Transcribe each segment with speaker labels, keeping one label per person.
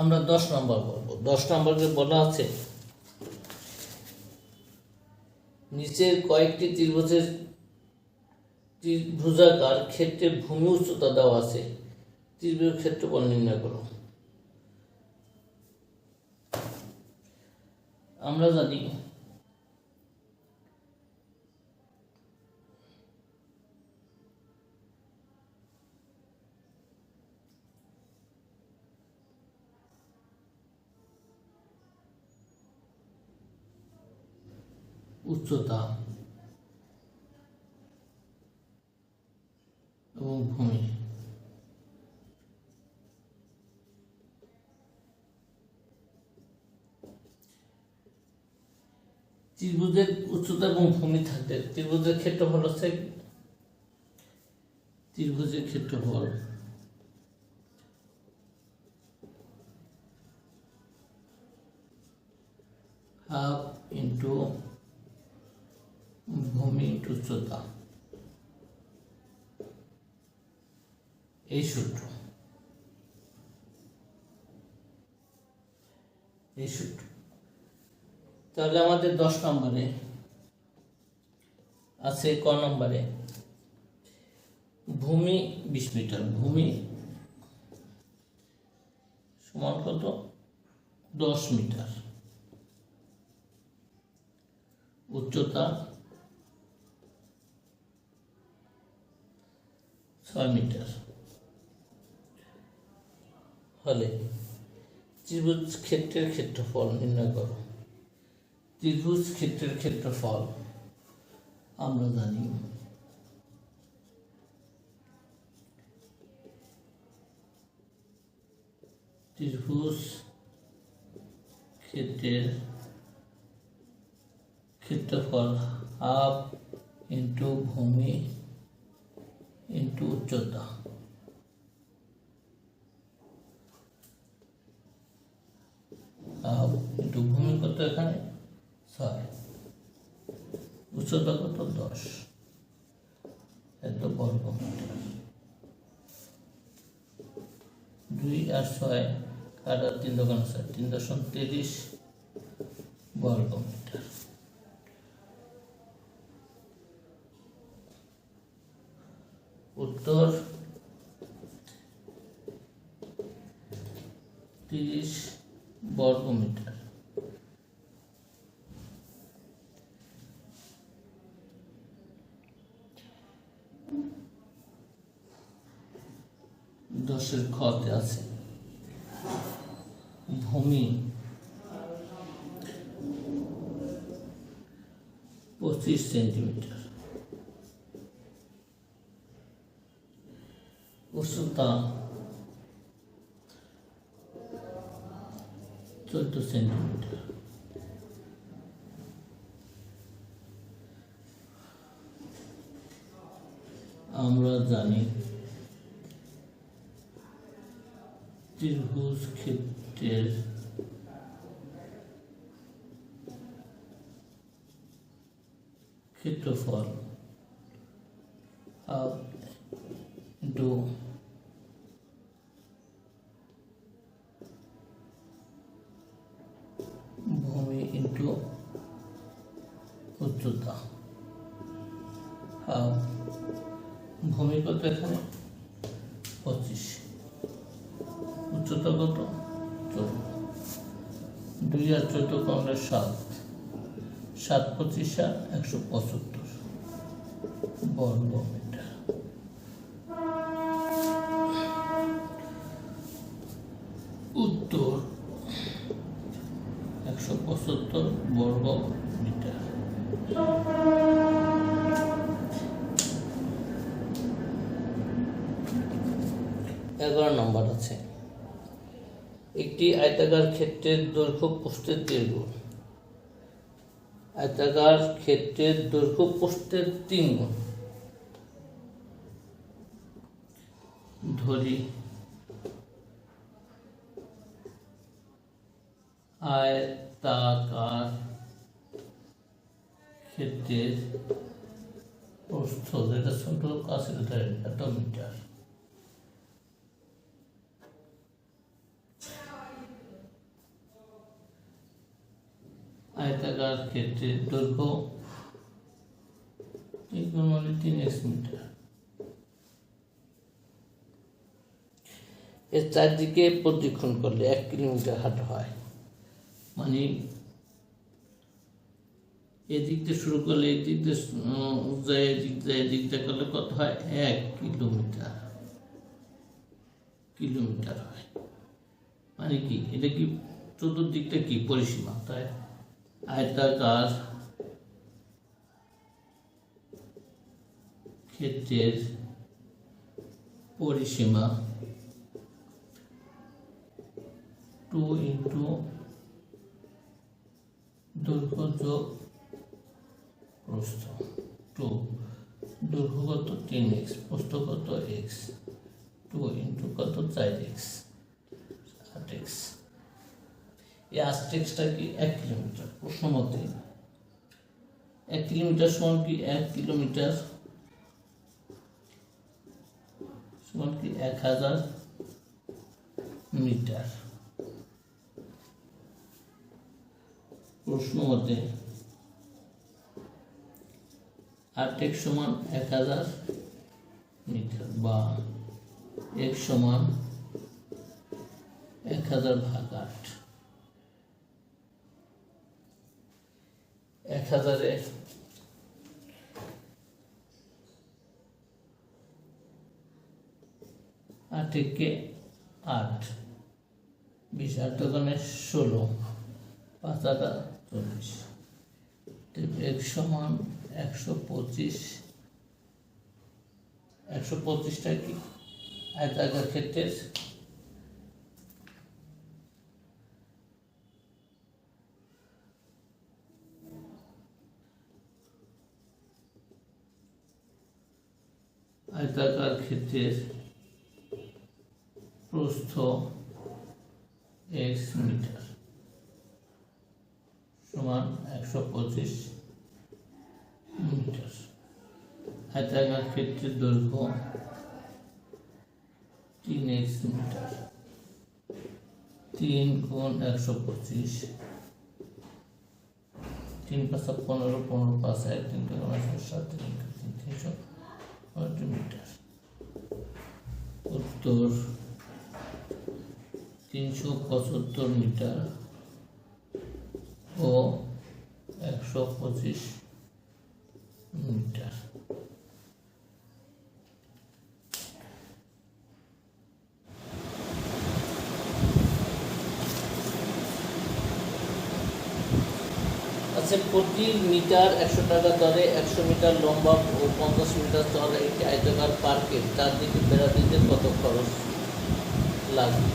Speaker 1: আমরা দশ নম্বর বলব দশ নম্বরকে বলা আছে, নিচের কয়েকটি ত্রিভুজের ত্রিভুজাকার ক্ষেত্রে ভূমি উচ্চতা দেওয়া আছে ত্রিভুজ ক্ষেত্রফল নির্ণয় করো। আমরা জানি উচ্চতা এবং ভূমি। ত্রিভুজের উচ্চতা এবং ভূমি থাকলে ত্রিভুজের ক্ষেত্রফল হচ্ছে ত্রিভুজের ক্ষেত্রফল উচ্চতা এই সূত্র। এই সূত্র। তাহলে আমাদের দশ নম্বরে আছে ক নম্বরে? ভূমি বিশ মিটার ভূমি সমান কত? দশ মিটার। উচ্চতা ছয় মিটার। হলে ত্রিভুজ ক্ষেত্রের ক্ষেত্রফল নির্ণয় করো। ত্রিভুজ ক্ষেত্রের ক্ষেত্রফল আমরা জানি ত্রিভুজ ক্ষেত্রের ক্ষেত্রফল হাফ ইন্টু ভূমি ইন্টু উচ্চতা হাফ ইন্টু ভূমি কত এখানে ছয় উচ্চতা কত দশ এত বর্গ দুই আর ছয়, আর আর তিন দোকান ছয় তিন দশম তিরিশ বর্গ মিটার উত্তর তিরিশ বর্গ মিটার দশের খতে আছে। ভূমি পঁচিশ সেন্টিমিটার। উচ্চতা চোদ্দ সেন্টিমিটার। আমরা জানি ত্রিভুজ ক্ষেত্রের ভূমি কত এখানে? পঁচিশ। উচ্চতা কত? চোদ্দ। দুই আর চোদ্দ কমলে সাত। সাত পঁচিশ আর একশো পঁচাত্তর। বর্গ মিটার উত্তর একশো পঁচাত্তর বর্গ মিটার এগারো নম্বর আছে একটি আয়তাকার ক্ষেত্রের দৈর্ঘ্য প্রস্থের দীর্ঘ আয়তাকার ক্ষেত্রের দৈর্ঘ্য প্রস্থের তিন গুণ ধরি আয়তাকার ক্ষেত্রের প্রস্থ যেটা ছোট কাছে এত মিটার আয়তাকার ক্ষেত্রে দৈর্ঘ্য মানে তিন এক্স মিটার। এর চারদিকে করলে এক কিলোমিটার হাঁটা হয়। মানে এদিক দিয়ে শুরু করলে এদিক দিয়ে এদিক এদিক দিয়ে করলে কত হয়? এক কিলোমিটার। কিলোমিটার হয়। মানে কি? এটা কি চতুর্দিকটা কি? পরিসীমা, তাই? আয়তাকার ক্ষেত্রের পরিসীমা টু ইন্টু দৈর্ঘ্য যোগ প্রস্থ টু দৈর্ঘ্য কত তিন এক্স, প্রস্থ এক্স? টু ইন্টু কত? চার এক্স আট এক্স। এই আট এক্সটা কি এক কিলোমিটার? প্রশ্ন মতে, এক কিলোমিটার সমান কি এক কিলোমিটার? সমান কি এক হাজার মিটার? প্রশ্ন মতে আট এক সমান এক হাজার মিটার বা এক সমান এক হাজার ভাগ আট এক হাজারে। আট একে আট। বিশ আট দোকানে ষোলো। পাঁচ আটা চল্লিশ। এক সমান একশো পঁচিশ। একশো পঁচিশটা কি? আয়তাকার ক্ষেত্রের আয়তাকার ক্ষেত্রের প্রস্থ এক্স মিটার সমান একশো পঁচিশ মিটার। আয়তাকার ক্ষেত্রের দৈর্ঘ্য তিন এক্স মিটার। তিন গুণ একশো পঁচিশ। তিন পাঁচা পনেরো পনেরো পাঁচ এক তিন সাত তিন তিন তিনশো মিটার উত্তর তিনশো পঁচাত্তর মিটার ও একশো পঁচিশ মিটার আচ্ছা প্রতি মিটার একশো টাকা দরে, একশো মিটার লম্বা ও পঞ্চাশ মিটার চওড়া একটি আয়তাকার পার্কে চারদিকে বেড়া দিতে কত খরচ লাগবে?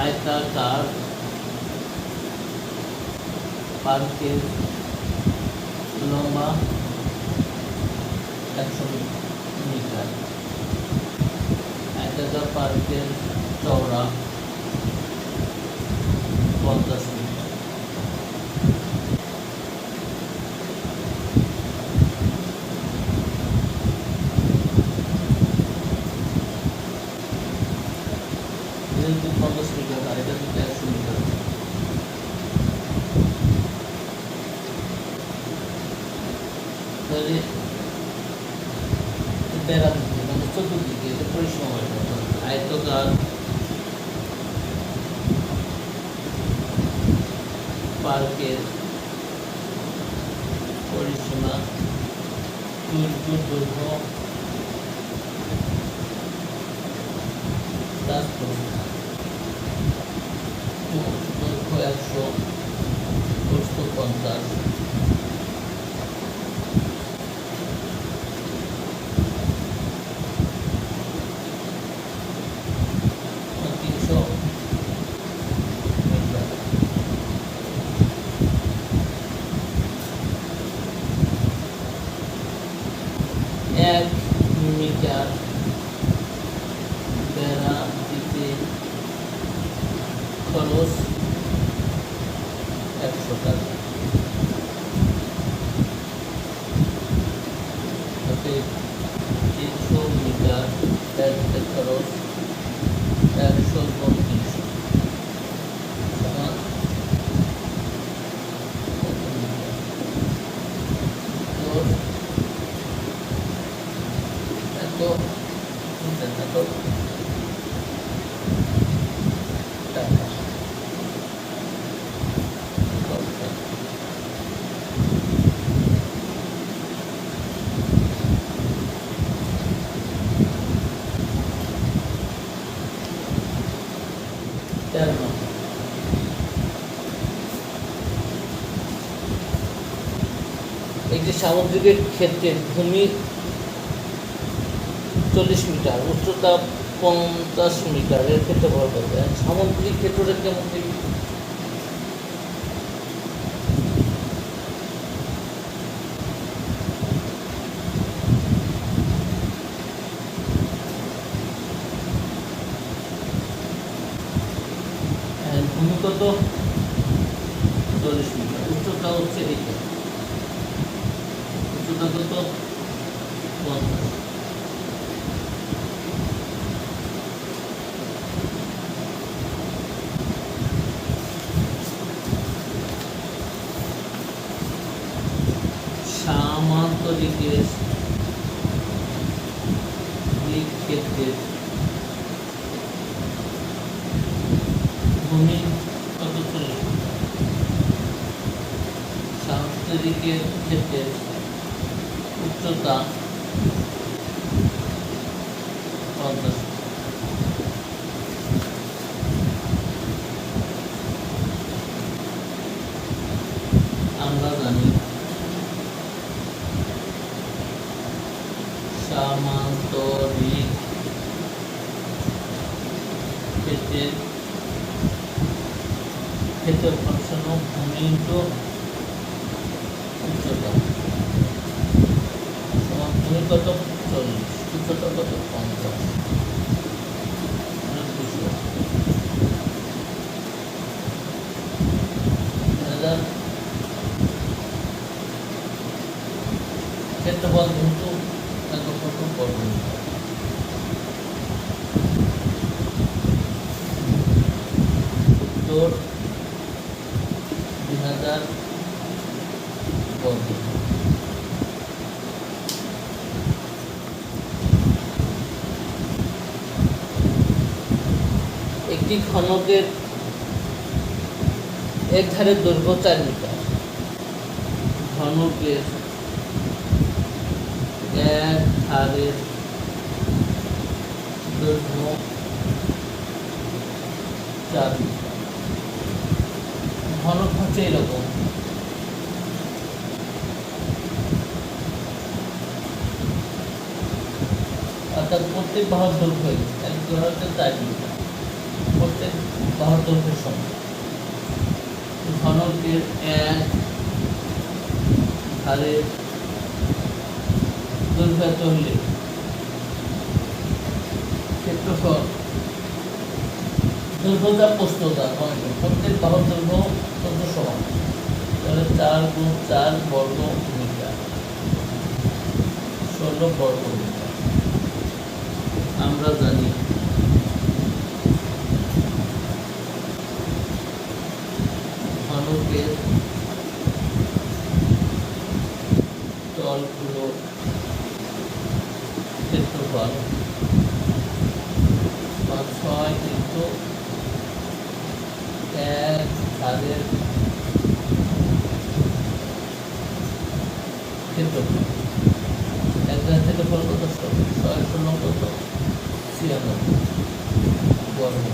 Speaker 1: আয়তাকার পার্কের লম্বা একশো মিটার, আয়তাকার পার্কের চওড়া পঞ্চাশ Tato. Tato. সামুদ্রিকের ক্ষেত্রে ভূমি চল্লিশ মিটার উচ্চতা পঞ্চাশ মিটার এর ক্ষেত্রে বড় করবে সামুদ্রিক ক্ষেত্রটা কেমন দেখবি হ্যাঁ, ভূমি চল্লিশ মিটার উচ্চতা হচ্ছে এইটা। উচ্চতা কত পঞ্চাশ সামান্তরিকের দিক ক্ষেত্রের ভূমি কত চল্লিশ সামান্তরিকের ক্ষেত্রের উচ্চতা পঞ্চাশ। আমরা জানি সামান্তরিক ক্ষেত্রের ক্ষেত্রের ফাংশন ভূমি ইন্টু উচ্চতা সমান ভূমি কত চল্লিশ উচ্চতা কত পঞ্চাশ মানে দুশো হাজার ক্ষেত্রফল কিন্তু এত কত পর্যন্ত উত্তর দুই হাজার একটি ঘনকের এক ধারের দৈর্ঘ্য চার মিটার। ঘনকের এক ধারের দৈর্ঘ্য চার মিটার। ঘনক হচ্ছে এরকম। অর্থাৎ প্রত্যেক বাহুর দৈর্ঘ্য এক হচ্ছে চার প্রত্যেক বাহুর দৈর্ঘ্যের সমান। ঘনকের এক ধারের দৈর্ঘ্য হলে ক্ষেত্রফল দৈর্ঘ্যতা প্রস্ততা প্রত্যেক বাহুর দৈর্ঘ্য চোদ্দ সমান তাহলে চার গুণ চার বর্গ মিটার। ষোলো বর্গ মিটার। আমরা জানি ঘনকের তলগুলো ক্ষেত্রফল পাঁচ ছয় কিন্তু ধারের ক্ষেত্রফল এক ধারের ক্ষেত্রফল কত ষোলো ছয় ষোলো কত ছিয়ানব্বই বর্গ।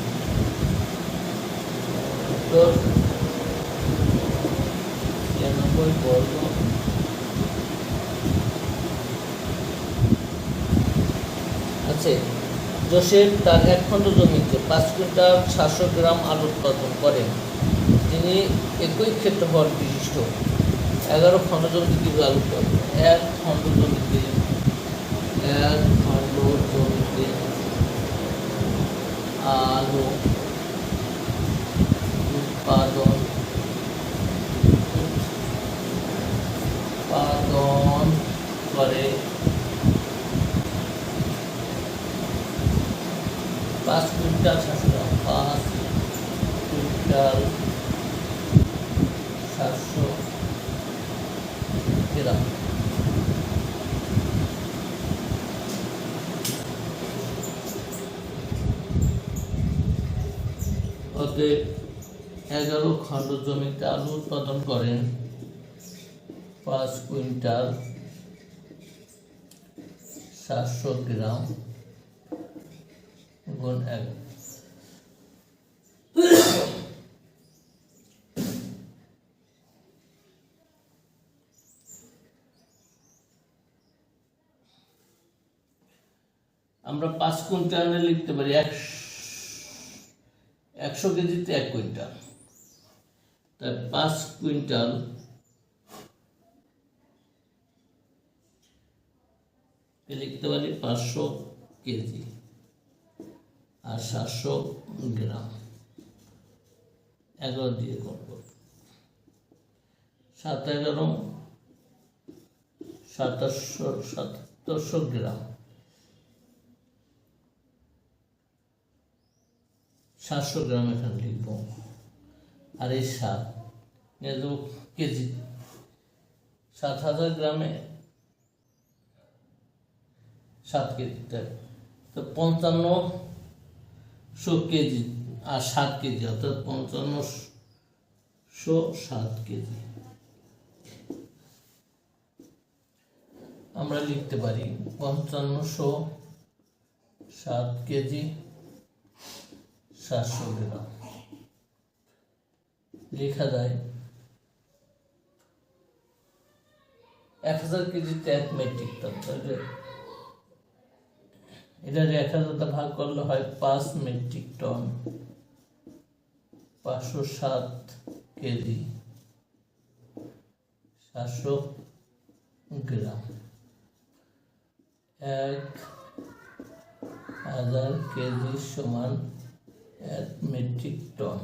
Speaker 1: উত্তর ছিয়ানব্বই আছে। জোসেফ তার এক খণ্ড জমিতে পাঁচ কুইন্টাল সাতশো গ্রাম আলু উৎপাদন করেন। তিনি একই ক্ষেত্রফল বিশিষ্ট। এগারো খণ্ড জমিতে আলু উৎপাদন এক খণ্ড জমিতে, এক খণ্ড জমিতে আলু উৎপাদন উৎপাদন করে। পাঁচ কুইন্টাল পাঁচ কুইন্টাল সাতশো গ্রাম অতএব খণ্ড জমিতে আলু উৎপাদন করেন। পাঁচ কুইন্টাল সাতশো গ্রাম গুণ এগারো আমরা পাঁচ কুইন্টালে লিখতে পারি একশো কেজিতে এক কুইন্টাল। তাই পাঁচ কুইন্টাল লিখতে পারি পাঁচশো কেজি আর সাতশো গ্রাম। এগারো দিয়ে করব। সাত এগারো, সাতাশশো, সাতাত্তরশো গ্রাম। সাতশো গ্রাম এখানে লিখব। আর এই সাত কেজি। সাত হাজার গ্রামে সাত কেজি তো পঞ্চান্ন শো কেজি আর সাত কেজি, অর্থাৎ পঞ্চান্ন শো সাত কেজি। আমরা লিখতে পারি পঞ্চান্নশো সাত কেজি সাতশো গ্রাম। লেখা যায়। এক হাজার কেজিতে এক মেট্রিক টন তাহলে এটা এক হাজারটা ভাগ করলে হয় পাঁচ মেট্রিক টন পাঁচশো সাত কেজি, সাতশো গ্রাম। এক হাজার কেজি সমান এক মেট্রিক টন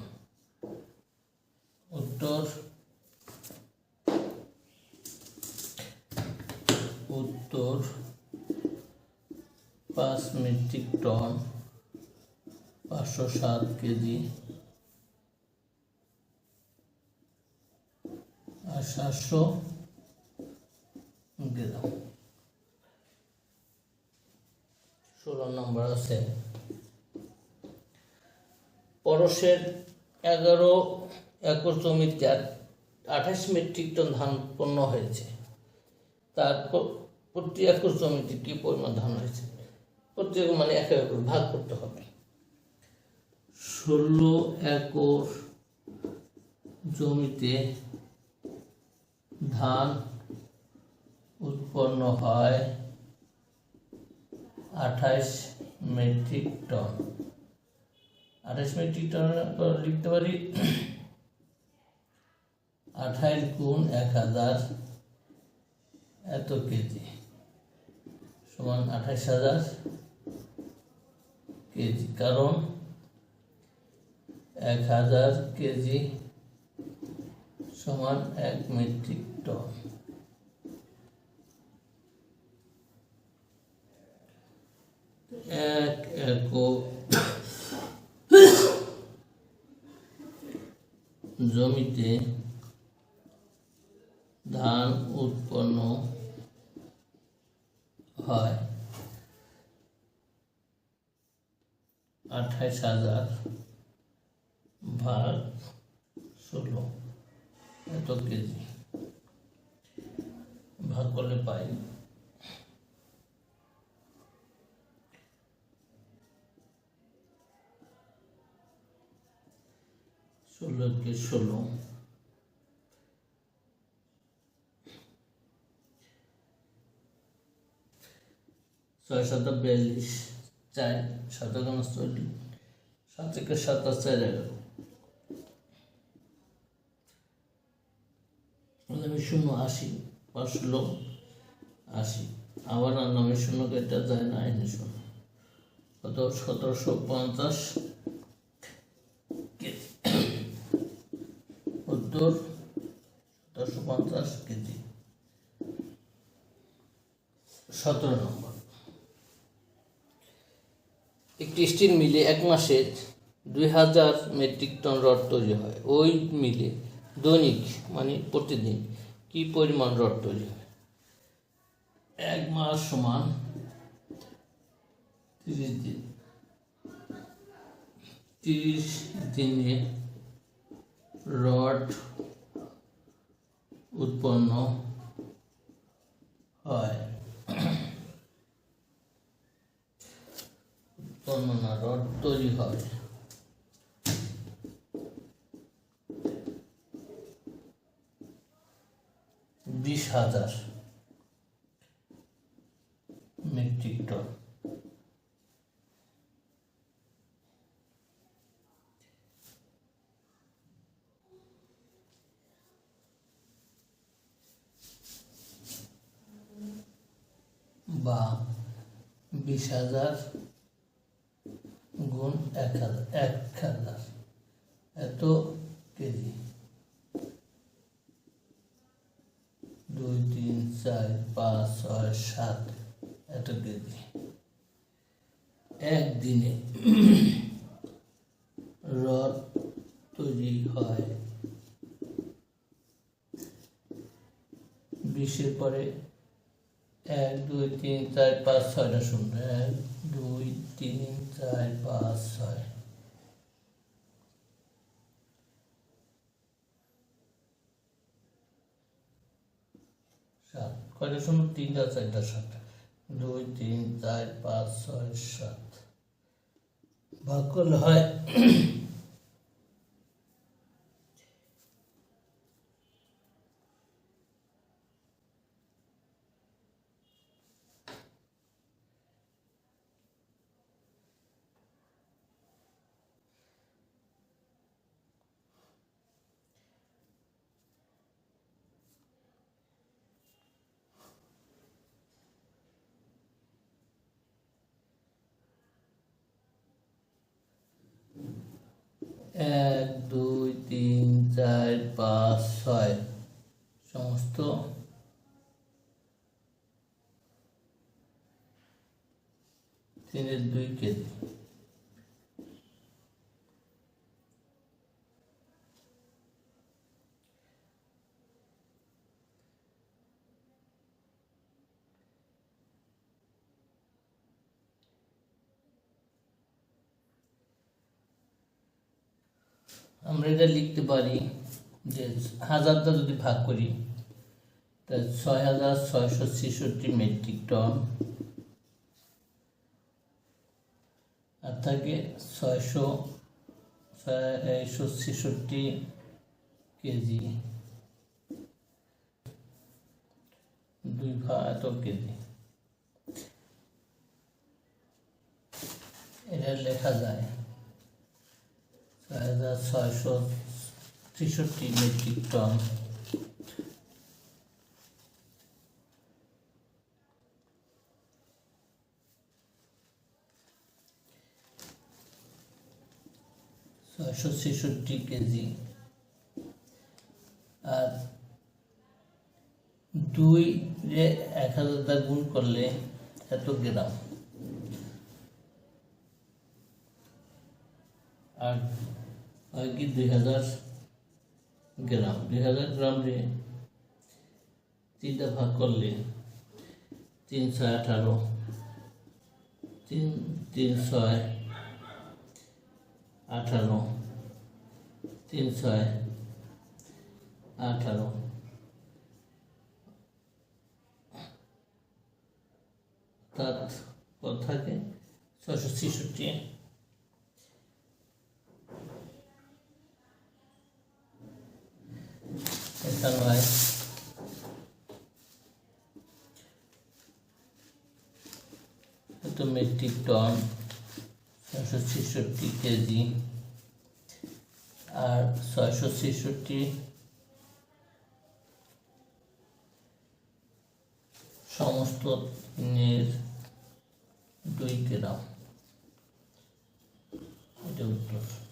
Speaker 1: উত্তর। উত্তর। পাঁচ মেট্রিক টন, পাঁচশো সাত কেজি। আর সাতশো গ্রাম। ষোলো নম্বর আছে। পরশের এগারো একর জমিতে আঠাশ মেট্রিক টন ধান উৎপন্ন হয়েছে। তারপর প্রতি একর জমিতে কি পরিমাণ ধান হয়েছে? প্রতি একর মানে এক একর ভাগ করতে হবে। ষোলো একর জমিতে ধান উৎপন্ন হয় আঠাশ মেট্রিক টন। আঠাশ মেট্রিক টন লিখতে পারি? আঠাইশ গুণ এক হাজার এত কেজি সমান আঠাইশ হাজার কেজি। কারণ এক হাজার কেজি সমান এক মেট্রিক টন। এক একক জমিতে ধান উৎপন্ন হয়। আঠাইশ হাজার ভাগ ষোলো এত কেজি। ভাগ করলে পাই। ষোলো কে ষোলো। ছয় সাত বিয়াল্লিশ, চার সাত এগারো চল্লিশ সাত থেকে সাতাশ চার এগারো। নামে শূন্য আশি পাঁচশো আশি। আবার নামে শূন্য কেটে যায় না এনে শূন্য। কত? সতেরোশো পঞ্চাশ উত্তর, সতেরোশো পঞ্চাশ কেজি। সতেরো নম্বর একটি স্টিল মিলে এক মাসে দুই হাজার মেট্রিক টন রড তৈরি হয়। ওই মিলে দৈনিক মানে প্রতিদিন কি পরিমাণ রড তৈরি হয়? এক মাস সমান তিরিশ দিন। তিরিশ দিনে রড উৎপন্ন হয় উৎপন্ন না রড তৈরি হয় বিশ হাজার মেট্রিক টন। বা বিশ হাজার গুণ এক হাজার এক হাজার এত কেজি দুই তিন চার, পাঁচ, ছয়, সাত, এত কেজি। একদিনে রড তৈরি হয়। বিশের পরে এক, দুই, তিন, চার, পাঁচ, ছয়টা শূন্য এক দুই তিন চার পাঁচ ছয় সাত কয়টা শূন্য তিনটা, চারটা সাত দুই, তিন, চার, পাঁচ, ছয়, সাত। ভাগ করলে হয় এক দুই তিন চার পাঁচ ছয়। সমস্ত তিনের দুই কেজি আমরা এটা লিখতে পারি যে হাজারটা যদি ভাগ করি, তা ছয় হাজার ছয়শো ছেষট্টি মেট্রিক টন। আর থাকে ছয়শো ছয়শো ছেষট্টি কেজি, দুই ভা এত কেজি। এটা লেখা যায়। হাজার ছয়শো ছেষট্টি মেট্রিক টন। ছয়শো ছেষট্টি কেজি। আর দুই এক হাজার গুণ করলে এত গ্রাম আর হয় কি দুই হাজার গ্রাম, দুই হাজার গ্রাম রে তিনটা ভাগ করলে তিন ছয় আঠারো, তিন তিন ছয় আঠারো, তিন ছয় আঠারো। তার পর থাকে ছশো ছেষট্টি। নয় এত মেট্রিক টন ছয়শো ছেষট্টি কেজি আর ছয়শো ছেষট্টি সমস্ত দিনের দুই গ্রাম। এটা উত্তর।